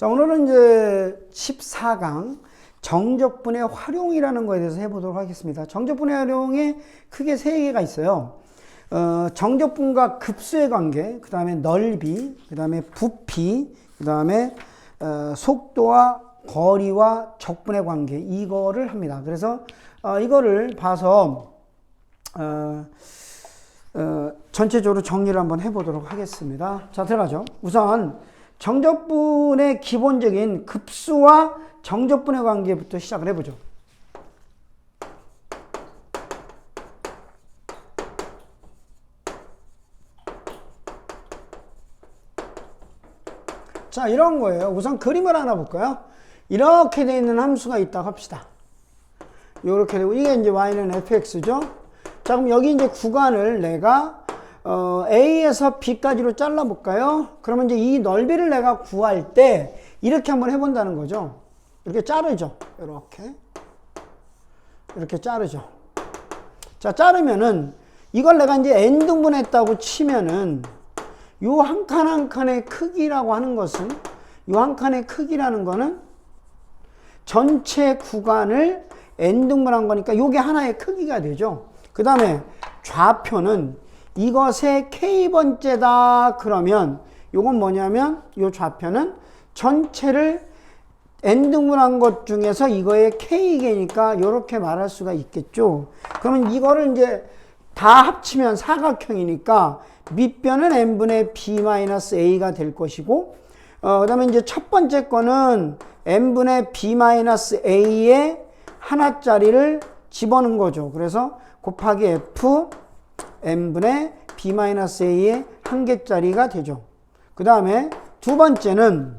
자, 오늘은 이제 14강 정적분의 활용이라는 거에 대해서 해보도록 하겠습니다. 정적분의 활용에 크게 세 개가 있어요. 어, 정적분과 급수의 관계, 그 다음에 넓이, 그 다음에 부피, 그 다음에 어, 속도와 거리와 적분의 관계, 이거를 합니다. 그래서 어, 이거를 봐서 어, 어, 전체적으로 정리를 한번 해보도록 하겠습니다. 자, 들어가죠. 우선 정적분의 기본적인 급수와 정적분의 관계부터 시작을 해보죠. 자, 이런 거예요. 우선 그림을 하나 볼까요? 이렇게 되어 있는 함수가 있다고 합시다. 이렇게 되고, 이게 이제 y는 fx죠? 자, 그럼 여기 이제 구간을 내가 어, A에서 B까지로 잘라볼까요? 그러면 이제 이 넓이를 내가 구할 때 이렇게 한번 해본다는 거죠. 이렇게 자르죠. 이렇게. 이렇게 자르죠. 자, 자르면은 이걸 내가 이제 n등분했다고 치면은 요 한 칸 한 칸의 크기라고 하는 것은 요 한 칸의 크기라는 거는 전체 구간을 n등분한 거니까 요게 하나의 크기가 되죠. 그 다음에 좌표는 이것의 k번째다 그러면 요건 뭐냐면 요 좌표는 전체를 n등분한 것 중에서 이거의 k개니까 이렇게 말할 수가 있겠죠. 그러면 이거를 이제 다 합치면 사각형이니까 밑변은 n분의 b-a가 될 것이고 어, 그 다음에 이제 첫 번째 거는 n분의 b-a의 하나짜리를 집어넣은 거죠. 그래서 곱하기 f n분의 b-a의 한 개짜리가 되죠. 그 다음에 두 번째는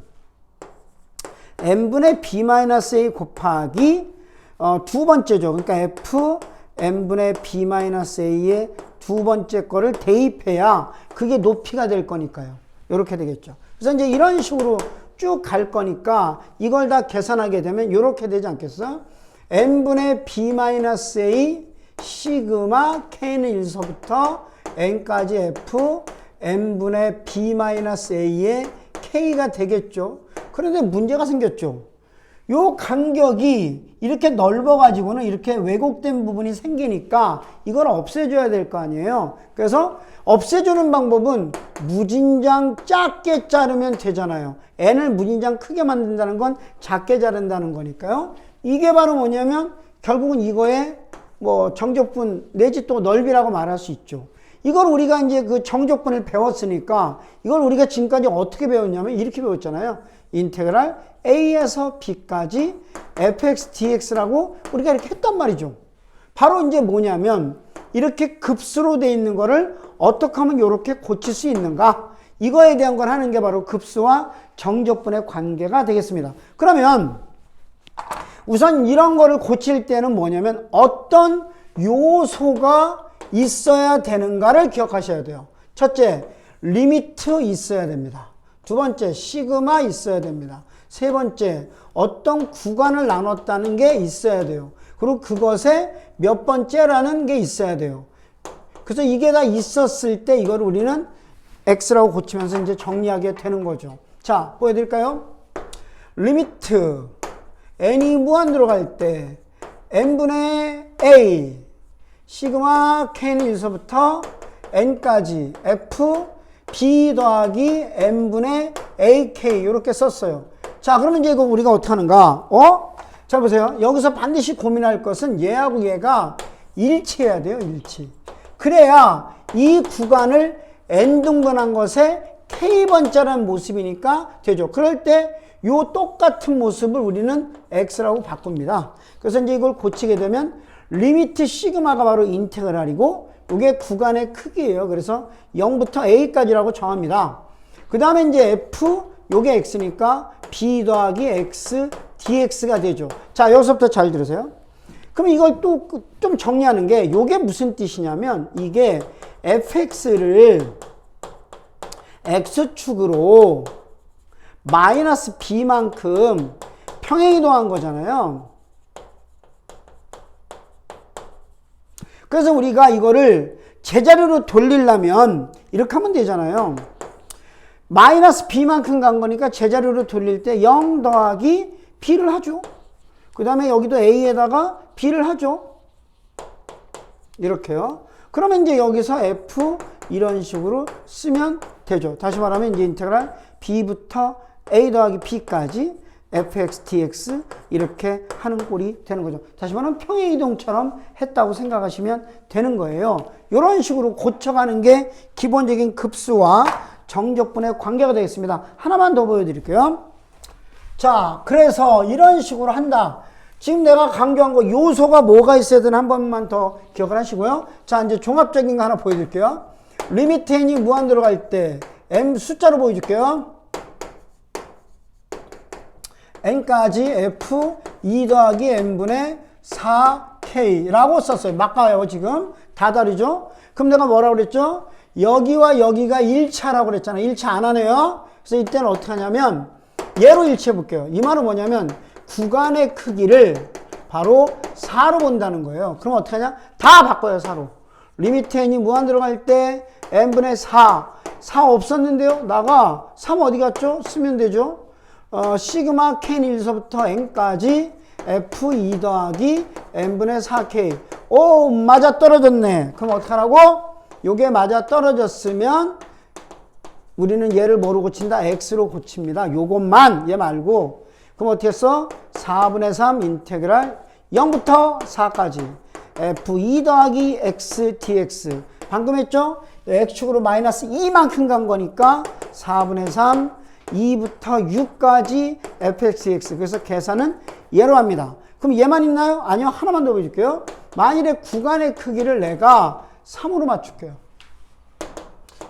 n분의 b-a 곱하기 어, 두 번째죠. 그러니까 f n분의 b-a의 두 번째 거를 대입해야 그게 높이가 될 거니까요. 이렇게 되겠죠. 그래서 이제 이런 식으로 쭉 갈 거니까 이걸 다 계산하게 되면 이렇게 되지 않겠어? n분의 b-a 시그마 k는 1서부터 n까지 f n분의 b-a의 k가 되겠죠. 그런데 문제가 생겼죠. 요 간격이 이렇게 넓어가지고는 이렇게 왜곡된 부분이 생기니까 이걸 없애줘야 될 거 아니에요. 그래서 없애주는 방법은 무진장 작게 자르면 되잖아요. n을 무진장 크게 만든다는 건 작게 자른다는 거니까요. 이게 바로 뭐냐면 결국은 이거의 뭐 정적분 내지 또 넓이라고 말할 수 있죠. 이걸 우리가 이제 그 정적분을 배웠으니까 이걸 우리가 지금까지 어떻게 배웠냐면 이렇게 배웠잖아요. 인테그랄 a에서 b까지 fx dx라고 우리가 이렇게 했단 말이죠. 바로 이제 뭐냐면 이렇게 급수로 돼 있는 거를 어떻게 하면 이렇게 고칠 수 있는가? 이거에 대한 걸 하는 게 바로 급수와 정적분의 관계가 되겠습니다. 그러면 우선 이런 거를 고칠 때는 뭐냐면 어떤 요소가 있어야 되는가를 기억하셔야 돼요. 첫째, 리미트 있어야 됩니다. 두 번째, 시그마 있어야 됩니다. 세 번째, 어떤 구간을 나눴다는 게 있어야 돼요. 그리고 그것에 몇 번째라는 게 있어야 돼요. 그래서 이게 다 있었을 때 이걸 우리는 x라고 고치면서 이제 정리하게 되는 거죠. 자, 보여드릴까요? 리미트 n이 무한대로 갈 때 n분의 a 시그마 k는 1서부터 n까지 f b 더하기 n분의 ak 이렇게 썼어요. 자 그러면 이제 이거 우리가 어떻게 하는가? 어? 자 보세요. 여기서 반드시 고민할 것은 얘하고 얘가 일치해야 돼요. 일치. 그래야 이 구간을 n등분한 것에 k번째라는 모습이니까 되죠. 그럴 때요 똑같은 모습을 우리는 x라고 바꿉니다. 그래서 이제 이걸 고치게 되면 리미트 시그마가 바로 인테그랄이고 이게 구간의 크기예요. 그래서 0부터 a까지라고 정합니다. 그 다음에 이제 f 요게 x니까 b 더하기 x dx가 되죠. 자 여기서부터 잘 들으세요. 그럼 이걸 또 좀 정리하는 게 요게 무슨 뜻이냐면 이게 fx를 x축으로 마이너스 b만큼 평행이동한 거잖아요. 그래서 우리가 이거를 제자리로 돌리려면 이렇게 하면 되잖아요. 마이너스 b만큼 간 거니까 제자리로 돌릴 때 0 더하기 b를 하죠. 그 다음에 여기도 a에다가 b를 하죠. 이렇게요. 그러면 이제 여기서 f 이런 식으로 쓰면 되죠. 다시 말하면 이제 인테그랄 b부터 a 더하기 b까지 fx dx 이렇게 하는 꼴이 되는 거죠. 다시 말하면 평행 이동처럼 했다고 생각하시면 되는 거예요. 이런 식으로 고쳐가는 게 기본적인 급수와 정적분의 관계가 되겠습니다. 하나만 더 보여드릴게요. 자, 그래서 이런 식으로 한다. 지금 내가 강조한 거 요소가 뭐가 있어야 되나 한 번만 더 기억을 하시고요. 자, 이제 종합적인 거 하나 보여드릴게요. 리미트 n이 무한 들어갈 때 m 숫자로 보여줄게요. n까지 f 2 더하기 n분의 4k라고 썼어요. 막가요 지금. 다 다르죠? 그럼 내가 뭐라고 그랬죠? 여기와 여기가 1차라고 그랬잖아. 1차 안 하네요. 그래서 이때는 어떻게 하냐면 얘로 일치해 볼게요. 이 말은 뭐냐면 구간의 크기를 바로 4로 본다는 거예요. 그럼 어떻게 하냐? 다 바꿔요, 4로. 리미트 n이 무한 들어갈 때 n분의 4. 4 없었는데요? 나가 3 어디 갔죠? 쓰면 되죠? 어, 시그마 캔 1서부터 n까지 f2 더하기 n분의 4k. 오, 맞아 떨어졌네. 그럼 어떡하라고? 요게 맞아 떨어졌으면 우리는 얘를 뭐로 고친다? x로 고칩니다. 요것만 얘 말고 그럼 어떻게 했어? 4분의 3 인테그랄 0부터 4까지 f2 더하기 x dx 방금 했죠? X축으로 마이너스 2만큼 간 거니까 4분의 3 2부터 6까지 fxx 그래서 계산은 얘로 합니다. 그럼 얘만 있나요? 아니요. 하나만 더 보여줄게요. 만일에 구간의 크기를 내가 3으로 맞출게요.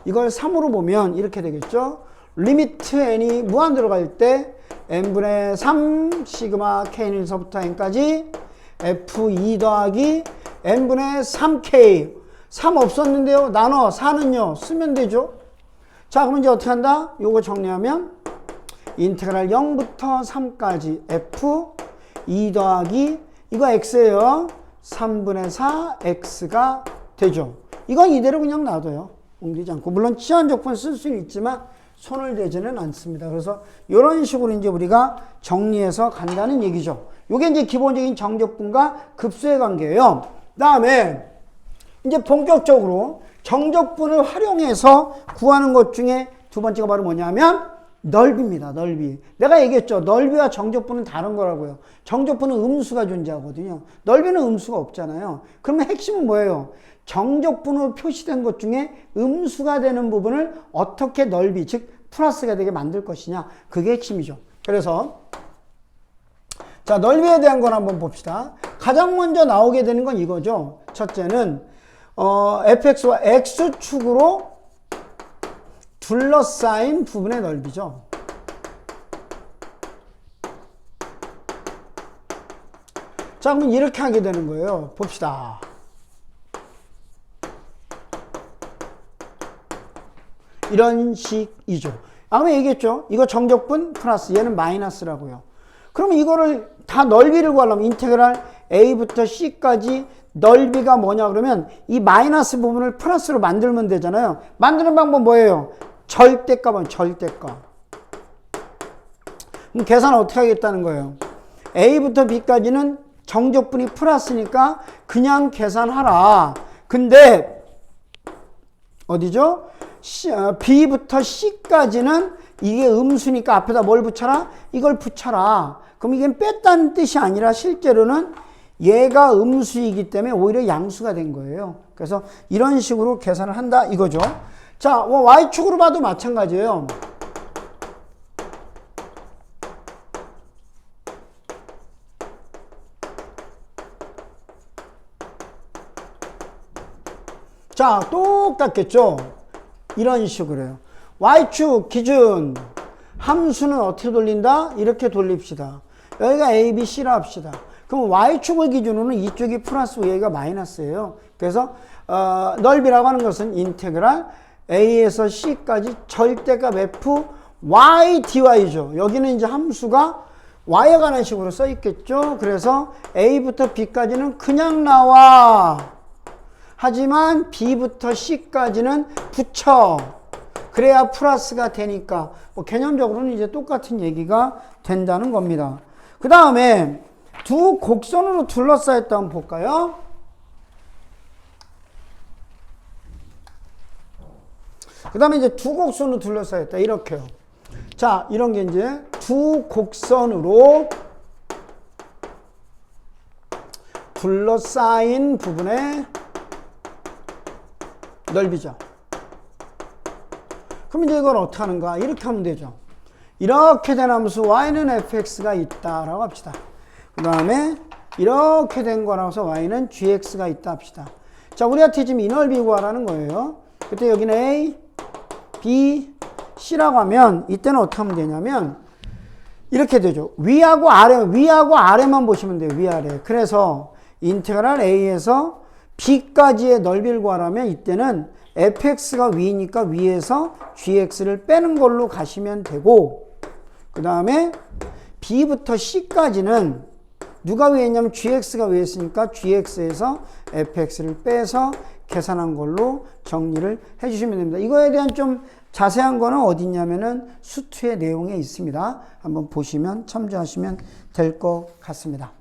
이걸 3으로 보면 이렇게 되겠죠. 리미트 n이 무한 들어갈 때 n분의 3 시그마 k1서부터 n까지 f2 더하기 n분의 3k 3 없었는데요. 나눠 4는요. 쓰면 되죠. 자, 그럼 이제 어떻게 한다? 요거 정리하면 인테그랄 0부터 3까지 f 2 더하기 이거 x예요. 3분의 4 x가 되죠. 이건 이대로 그냥 놔둬요. 옮기지 않고. 물론 치환적분 쓸 수는 있지만 손을 대지는 않습니다. 그래서 이런 식으로 이제 우리가 정리해서 간다는 얘기죠. 이게 이제 기본적인 정적분과 급수의 관계예요. 다음에 이제 본격적으로 정적분을 활용해서 구하는 것 중에 두 번째가 바로 뭐냐면 넓이입니다. 넓이. 내가 얘기했죠. 넓이와 정적분은 다른 거라고요. 정적분은 음수가 존재하거든요. 넓이는 음수가 없잖아요. 그러면 핵심은 뭐예요? 정적분으로 표시된 것 중에 음수가 되는 부분을 어떻게 넓이, 즉 플러스가 되게 만들 것이냐. 그게 핵심이죠. 그래서 자, 넓이에 대한 걸 한번 봅시다. 가장 먼저 나오게 되는 건 이거죠. 첫째는 어, fx와 x축으로 둘러싸인 부분의 넓이죠. 자, 그러면 이렇게 하게 되는 거예요. 봅시다. 이런 식이죠. 아까 얘기했죠. 이거 정적분 플러스 얘는 마이너스라고요. 그럼 이거를 다 넓이를 구하려면 인테그랄 a부터 c까지 넓이가 뭐냐 그러면 이 마이너스 부분을 플러스로 만들면 되잖아요. 만드는 방법 뭐예요? 절대값은 절대값. 그럼 계산 어떻게 하겠다는 거예요? a부터 b까지는 정적분이 플러스니까 그냥 계산하라. 근데 어디죠? 어, B부터 C까지는 이게 음수니까 앞에다 뭘 붙여라? 이걸 붙여라. 그럼 이게 뺐다는 뜻이 아니라 실제로는 얘가 음수이기 때문에 오히려 양수가 된 거예요. 그래서 이런 식으로 계산을 한다 이거죠. 자, 뭐 Y축으로 봐도 마찬가지예요. 자, 똑같겠죠? 이런 식으로요. Y축 기준 함수는 어떻게 돌린다? 이렇게 돌립시다. 여기가 A, B, C라 합시다. 그럼 Y축을 기준으로는 이쪽이 플러스 여기가 마이너스예요. 그래서 어, 넓이라고 하는 것은 인테그랄 A에서 C까지 절대값 F Y dy죠. 여기는 이제 함수가 Y에 관한 식으로 써 있겠죠. 그래서 A부터 B까지는 그냥 나와. 하지만 B부터 C까지는 붙여. 그래야 플러스가 되니까 뭐 개념적으로는 이제 똑같은 얘기가 된다는 겁니다. 그 다음에 두 곡선으로 둘러싸였다 한번 볼까요? 그 다음에 이제 두 곡선으로 둘러싸였다. 이렇게요. 자, 이런 게 이제 두 곡선으로 둘러싸인 부분의 넓이죠. 그럼 이제 이걸 어떻게 하는가? 이렇게 하면 되죠. 이렇게 된 함수 y는 fx가 있다라고 합시다. 그 다음에 이렇게 된 거라서 y는 gx가 있다 합시다. 자, 우리한테 지금 이 넓이 구하라는 거예요. 그때 여기는 a, b, c라고 하면 이때는 어떻게 하면 되냐면 이렇게 되죠. 위하고 아래, 위하고 아래만 보시면 돼요. 위아래. 그래서 인테그랄 a에서 b까지의 넓이를 구하라면 이때는 fx가 위니까 위에서 gx를 빼는 걸로 가시면 되고 그 다음에 b부터 c까지는 누가 위에 있냐면 gx가 위에 있으니까 gx에서 fx를 빼서 계산한 걸로 정리를 해주시면 됩니다. 이거에 대한 좀 자세한 거는 어디 있냐면은 수투의 내용에 있습니다. 한번 보시면 참조하시면 될 것 같습니다.